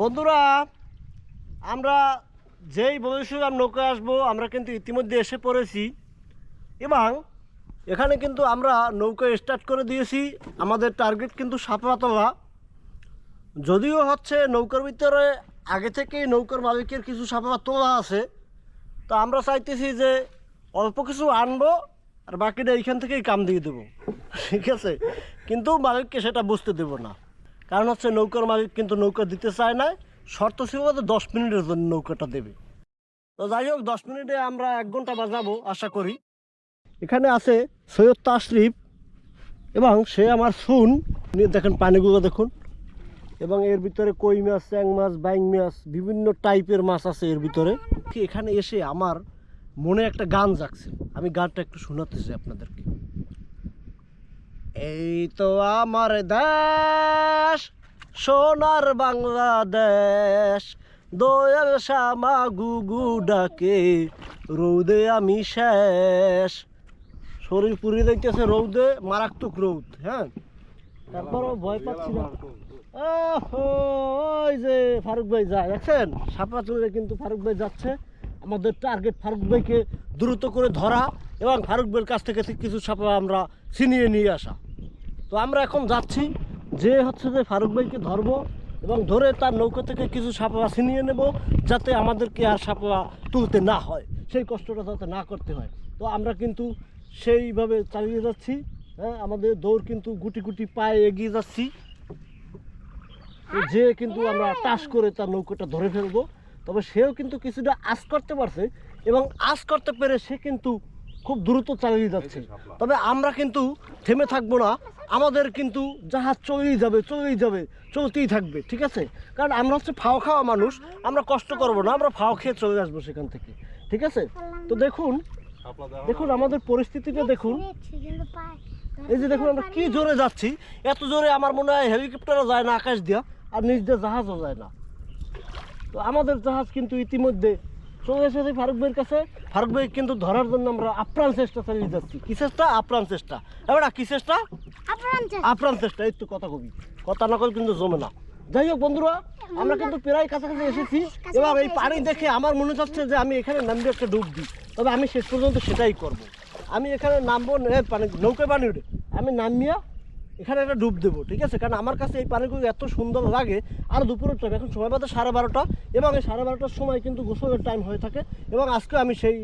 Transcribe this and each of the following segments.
বন্ধুরা, আমরা যেই ভবিষ্যৎ নৌকায় আসব, আমরা কিন্তু ইতিমধ্যে এসে পড়েছি। এবং এখানে কিন্তু আমরা নৌকা স্টার্ট করে দিয়েছি। আমাদের টার্গেট কিন্তু সাপড়াতলা যদিও হচ্ছে নৌকার ভিতরে আগে থেকেই নৌকার মালিকের কিছু সাপড়া তোলা আছে, তো আমরা চাইতেছি যে অল্প কিছু আনব, আর বাকিটা এইখান থেকেই কাম দিয়ে দেবো। ঠিক আছে? কিন্তু মালিককে সেটা বুঝতে দেবো না। কারণ হচ্ছে নৌকার মালিক কিন্তু নৌকা দিতে চায় না। শর্ত ছিল দশ মিনিটের জন্য নৌকাটা দেবে। তো যাই হোক, দশ মিনিটে আমরা এক ঘণ্টা বাজাবো, আশা করি। এখানে আছে সৈয়দ তাশরিফ এবং সে আমার নিয়ে দেখেন পানিগুলো দেখুন। এবং এর ভিতরে কই মাছ, চ্যাং মাছ বাইং মাছ, বিভিন্ন টাইপের মাছ আছে এর ভিতরে। এখানে এসে আমার মনে একটা গান জাগছে। আমি গানটা একটু শোনাতে চাই আপনাদেরকে। এই তো আমার দেশ, সোনার বাংলাদেশ। দয়াল শ্যামা গুগু ডাকে, রৌদে আমি শেষ। শরীর পুরি যাইতেছে রৌদে, মারাত্মক রৌদ হ্যাঁ? তারপরও ভয় পাচ্ছি না। ওই যে ফারুক ভাই যায়, দেখছেন? সাপা চলে কিন্তু ফারুক ভাই যাচ্ছে। আমাদের টার্গেট ফারুক ভাইকে দ্রুত করে ধরা। এবং ফারুক ভাইয়ের কাছ থেকে কিছু সাপা আমরা ছিনিয়ে নিয়ে আসা। তো আমরা এখন যাচ্ছি যে হচ্ছে যে ফারুক ভাইকে ধরবো এবং ধরে তার নৌকা থেকে কিছু সাপা ছিনিয়ে নেব যাতে আমাদেরকে আর সাপা তুলতে না হয়, সেই কষ্টটা যাতে না করতে হয়। তো আমরা কিন্তু সেইভাবে চালিয়ে যাচ্ছি হ্যাঁ আমাদের দৌড় কিন্তু গুটি গুটি পায়ে এগিয়ে যাচ্ছি। যে কিন্তু আমরা টাস করে তার নৌকাটা ধরে ফেলব, তবে সেও কিন্তু কিছুটা আশ করতে পারছে এবং আশ করতে পেরে সে কিন্তু খুব দ্রুত চালিয়ে যাচ্ছে। তবে আমরা কিন্তু থেমে থাকব না। আমাদের কিন্তু জাহাজ চলেই যাবে চলেই যাবে চলতেই থাকবে ঠিক আছে? কারণ আমরা হচ্ছে ফাও খাওয়া মানুষ আমরা কষ্ট করব না আমরা ফাও খেয়ে চলে আসব সেখান থেকে ঠিক আছে? তো দেখুন দেখুন আমাদের পরিস্থিতিটা দেখুন। এই যে দেখুন আমরা কি জোরে যাচ্ছি এত জোরে আমার মনে হয় হেলিকপ্টারও যায় না আকাশ দিয়া আর নিজ দিয়ে জাহাজও যায় না। তো আমাদের জাহাজ কিন্তু ইতিমধ্যে চলে এসেছে ফারুক ভাইয়ের কাছে। ফারুক ভাই কিন্তু ধরার জন্য আমরা আপ্রাণ চেষ্টা চালিয়ে যাচ্ছি। কি চেষ্টা? আপ্রাণ চেষ্টা। এবার কি চেষ্টা? আপ্রাণ চেষ্টা। এই তো কথা কবি। কথা না কল কিন্তু জমে না। যাই হোক বন্ধুরা আমরা কিন্তু প্রায় কাছাকাছি এসেছি। এবং এই পানি দেখে আমার মনে হচ্ছে যে আমি এখানে নামবি একটা ডুব দিই। তবে আমি শেষ পর্যন্ত সেটাই করব। আমি এখানে নামবো পানি নৌকা পানি উঠে। আমি নামিয়া এখানে একটা ডুব দেবো, ঠিক আছে? কারণ আমার কাছে এই পানিগুলো এত সুন্দর লাগে। আর দুপুরের টাইম এখন সময় পাতে সাড়ে বারোটা, এবং এই সাড়ে বারোটার সময় কিন্তু গোসলের টাইম হয়ে থাকে, এবং আজকে আমি সেই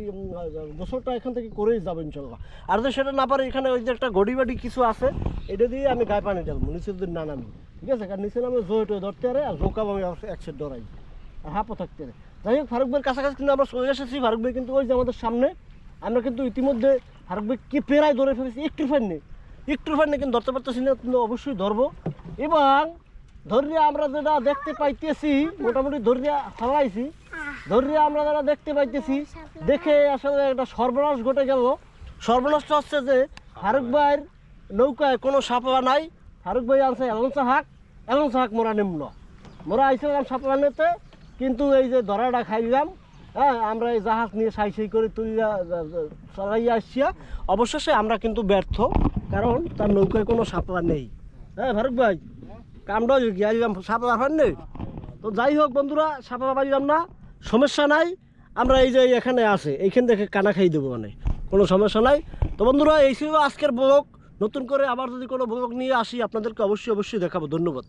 গোসলটা এখান থেকে করেই যাব ইনশাল্লাহ আর যদি সেটা না পারে, এখানে ওই যে একটা গড়ি বাড়ি কিছু আছে, এটা দিয়ে আমি গায়ে পানি ঢালবো, নিচের দিন না নামি, ঠিক আছে? কারণ নিচে নামে জোয়ে ধরতে আরে, আর জোকাব আমি এক সেট ডরাই, আর হাঁপও থাকতে আরে। যাই হোক, ফারুক ভাইয়ের কাছাকাছি কিন্তু আমরা চলে এসেছি। ফারুক ভাই কিন্তু ওই যে আমাদের সামনে, আমরা কিন্তু ইতিমধ্যে ফারুক ভাই কে পেরায় ধরে ফেলেছি, একটু ফাইন নেই। একটু ফাইন কিন্তু ধরতে পারতেছি না, কিন্তু অবশ্যই ধরবো। এবং ধরিয়া আমরা যেটা দেখতে পাইতেছি, মোটামুটি ধরিয়া হারাইছি। ধরিয়া আমরা যারা দেখতে পাইতেছি, দেখে আসলে একটা সর্বনাশ ঘটে গেল। সর্বনাশটা হচ্ছে যে ফারুক ভাইয়ের নৌকায় কোনো সাপা নাই। ফারুক ভাই আনছে এলনসা হাক এলনসা হাক মোরা নিম্ন। মোরা আইছিলাম সাপা নিতে, কিন্তু এই যে ধরাটা খাইলাম হ্যাঁ আমরা এই জাহাজ নিয়ে সাই সাই করে তুলিয়া, চালাইয়া আসছিয়া অবশেষে আমরা কিন্তু ব্যর্থ। কারণ তার নৌকায় কোনো সাপলা নেই। হ্যাঁ ফারুক ভাই কামটা গিয়ে আজ সাপলা ফার নেই তো যাই হোক বন্ধুরা সাপলা পাইলাম না, সমস্যা নাই। আমরা এই যে এখানে আছে, এইখান থেকে কানা খাই দেবো মানে কোনো সমস্যা নাই। তো বন্ধুরা, এই ছিল আজকের ব্লগ। নতুন করে আবার যদি কোনো ব্লগ নিয়ে আসি, আপনাদেরকে অবশ্যই অবশ্যই দেখাবো। ধন্যবাদ।